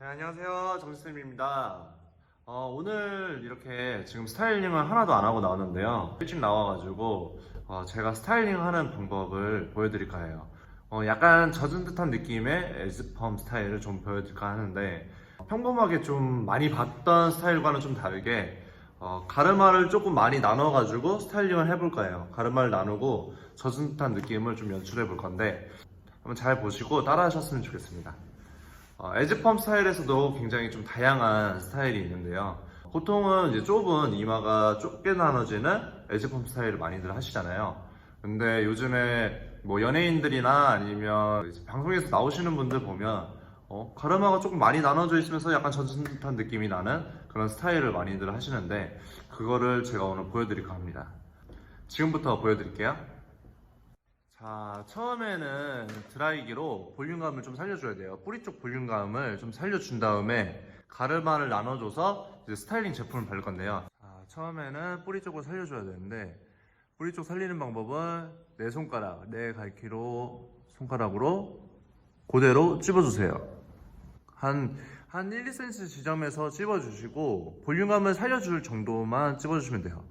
네, 안녕하세요. 정수쌤입니다. 어, 오늘 이렇게 지금 스타일링을 하나도 안 하고 나왔는데요. 일찍 나와가지고 어, 제가 스타일링 하는 방법을 보여드릴까 해요. 어, 약간 젖은 듯한 느낌의 에즈펌 스타일을 좀 보여드릴까 하는데 평범하게 좀 많이 봤던 스타일과는 좀 다르게 어, 가르마를 조금 많이 나눠가지고 스타일링을 해볼 거예요. 가르마를 나누고 젖은 듯한 느낌을 좀 연출해 볼 건데 한번 잘 보시고 따라 하셨으면 좋겠습니다. 어, 에즈펌 스타일에서도 굉장히 좀 다양한 스타일이 있는데요. 보통은 이제 좁은 이마가 좁게 나눠지는 에즈펌 스타일을 많이들 하시잖아요. 근데 요즘에 뭐 연예인들이나 아니면 방송에서 나오시는 분들 보면 어, 가르마가 조금 많이 나눠져 있으면서 약간 전진듯한 느낌이 나는 그런 스타일을 많이들 하시는데 그거를 제가 오늘 보여드릴까 합니다. 지금부터 보여드릴게요. 자, 처음에는 드라이기로 볼륨감을 좀 살려줘야 돼요. 뿌리 쪽 볼륨감을 좀 살려준 다음에 가르마를 나눠줘서 스타일링 제품을 바를 건데요. 자, 처음에는 뿌리 쪽을 살려줘야 되는데 뿌리 쪽 살리는 방법은 내 손가락, 내 갈기로 손가락으로 그대로 찝어주세요. 한, 한 1, 2cm 지점에서 찝어주시고 볼륨감을 살려줄 정도만 찝어주시면 돼요.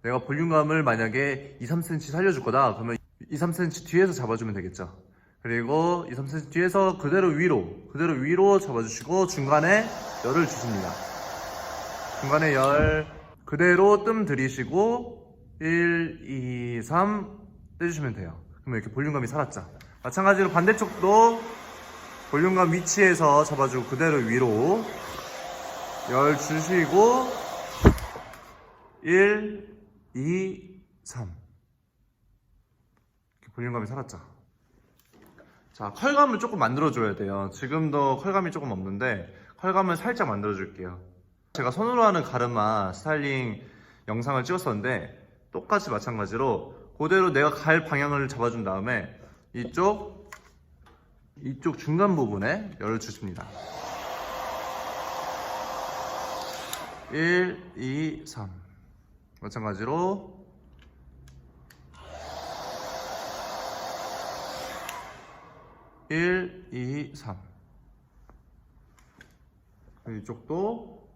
내가 볼륨감을 만약에 2, 3cm 살려줄 거다 그러면 2, 3cm 뒤에서 잡아주면 되겠죠. 그리고 2, 3cm 뒤에서 그대로 위로, 그대로 위로 잡아주시고 중간에 열을 주십니다. 중간에 열 그대로 뜸 들이시고 1, 2, 3 떼주시면 돼요. 그러면 이렇게 볼륨감이 살았죠. 마찬가지로 반대쪽도 볼륨감 위치에서 잡아주고 그대로 위로 열 주시고 1, 2, 3 이렇게 볼륨감이 살았죠. 자, 컬감을 조금 만들어줘야 돼요. 지금도 컬감이 조금 없는데 컬감을 살짝 만들어줄게요. 제가 손으로 하는 가르마 스타일링 영상을 찍었었는데 똑같이 마찬가지로 그대로 내가 갈 방향을 잡아준 다음에 이쪽 이쪽 중간 부분에 열을 주십니다. 1, 2, 3 마찬가지로 일, 이, 삼. 그리고 이쪽도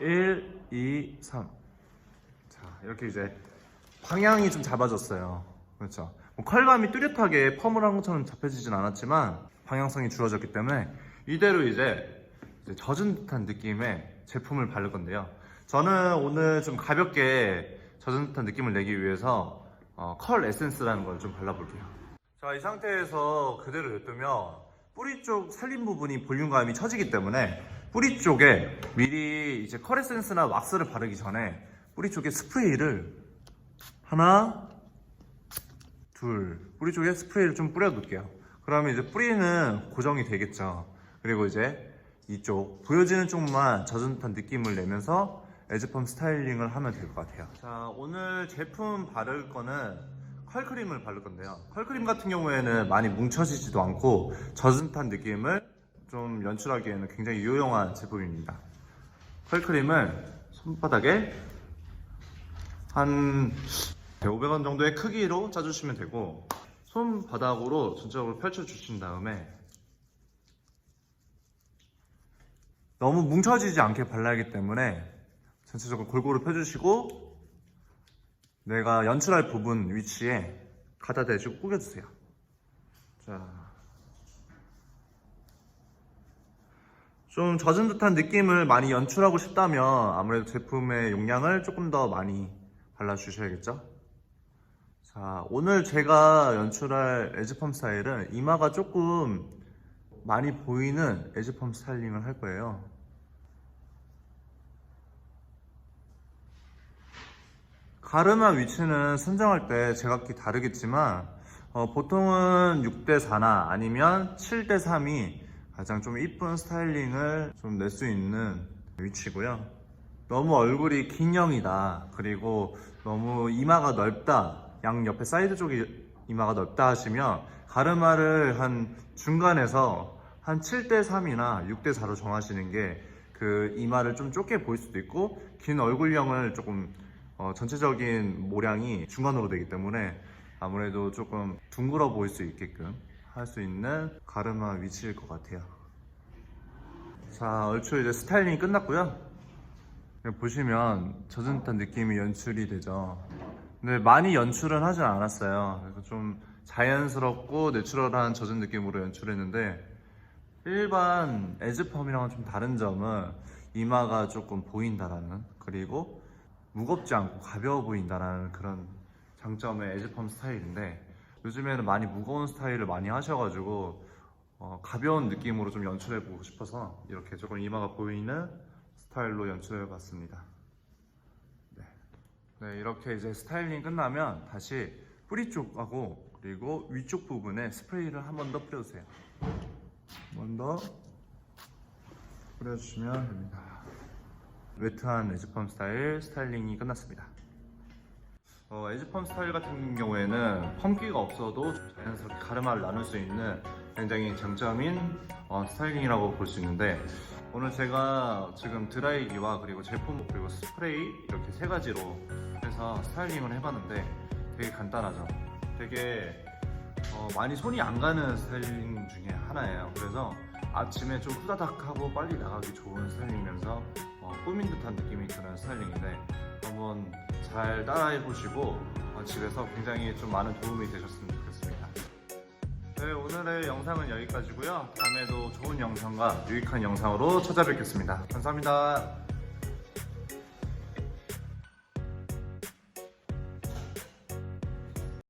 일, 이, 삼. 자, 이렇게 이제 방향이 좀 잡아졌어요. 그렇죠. 뭐 컬감이 뚜렷하게 펌을 한 것처럼 잡혀지진 않았지만 방향성이 주어졌기 때문에 이대로 이제, 이제 젖은 듯한 느낌의 제품을 바를 건데요. 저는 오늘 좀 가볍게 젖은 듯한 느낌을 내기 위해서 어, 컬 에센스라는 걸 좀 발라볼게요. 자, 이 상태에서 그대로 냅두면 뿌리 쪽 살림 부분이 볼륨감이 처지기 때문에 뿌리 쪽에 미리 이제 컬 에센스나 왁스를 바르기 전에 뿌리 쪽에 스프레이를 하나, 둘, 뿌리 쪽에 스프레이를 좀 뿌려둘게요. 그러면 이제 뿌리는 고정이 되겠죠. 그리고 이제 이쪽 보여지는 쪽만 젖은 듯한 느낌을 내면서 에즈펌 스타일링을 하면 될 것 같아요. 자, 오늘 제품 바를 거는 컬크림을 바를 건데요. 컬크림 같은 경우에는 많이 뭉쳐지지도 않고 젖은 듯한 느낌을 좀 연출하기에는 굉장히 유용한 제품입니다. 컬크림을 손바닥에 한 500원 정도의 크기로 짜주시면 되고 손바닥으로 전체적으로 펼쳐주신 다음에 너무 뭉쳐지지 않게 발라야 하기 때문에 전체적으로 골고루 펴주시고 내가 연출할 부분 위치에 갖다 대시고 꾸겨주세요. 자, 좀 젖은 듯한 느낌을 많이 연출하고 싶다면 아무래도 제품의 용량을 조금 더 많이 발라주셔야겠죠? 자, 오늘 제가 연출할 에즈펌 스타일은 이마가 조금 많이 보이는 에즈펌 스타일링을 할 거예요. 가르마 위치는 선정할 때 제각기 다르겠지만 어, 보통은 6대4나 아니면 7대3이 가장 좀 이쁜 스타일링을 좀 낼 수 있는 위치고요. 너무 얼굴이 긴형이다. 그리고 너무 이마가 넓다. 양 옆에 사이드 쪽이 이마가 넓다 하시면 가르마를 한 중간에서 한 7대3이나 6대4로 정하시는 게 그 이마를 좀 좁게 보일 수도 있고 긴 얼굴형을 조금 어, 전체적인 모량이 중간으로 되기 때문에 아무래도 조금 둥글어 보일 수 있게끔 할 수 있는 가르마 위치일 것 같아요. 자, 얼추 이제 스타일링이 끝났고요. 보시면 젖은 듯한 느낌이 연출이 되죠. 근데 많이 연출은 하진 않았어요. 그래서 좀 자연스럽고 내추럴한 젖은 느낌으로 연출했는데 일반 에즈펌이랑은 좀 다른 점은 이마가 조금 보인다라는 그리고 무겁지 않고 가벼워 보인다라는 그런 장점의 에즈펌 스타일인데 요즘에는 많이 무거운 스타일을 많이 하셔가지고 어, 가벼운 느낌으로 좀 연출해 보고 싶어서 이렇게 조금 이마가 보이는 스타일로 연출해 봤습니다. 네. 네, 이렇게 이제 스타일링 끝나면 다시 뿌리 쪽하고 그리고 위쪽 부분에 스프레이를 한 번 더 뿌려주세요. 한 번 더 뿌려주시면 됩니다. 웨트한 에즈펌 스타일 스타일링이 끝났습니다. 어, 에즈펌 스타일 같은 경우에는 펌기가 없어도 자연스럽게 가르마를 나눌 수 있는 굉장히 장점인 어, 스타일링이라고 볼 수 있는데 오늘 제가 지금 드라이기와 그리고 제품 그리고 스프레이 이렇게 세 가지로 해서 스타일링을 해봤는데 되게 간단하죠. 되게 어, 많이 손이 안 가는 스타일링 중에 하나예요. 그래서 아침에 좀 후다닥 하고 빨리 나가기 좋은 스타일링이면서 어, 꾸민 듯한 느낌이 드는 스타일링인데 한번 잘 따라해 보시고 어, 집에서 굉장히 좀 많은 도움이 되셨으면 좋겠습니다. 네, 오늘의 영상은 여기까지고요. 다음에도 좋은 영상과 유익한 영상으로 찾아뵙겠습니다. 감사합니다.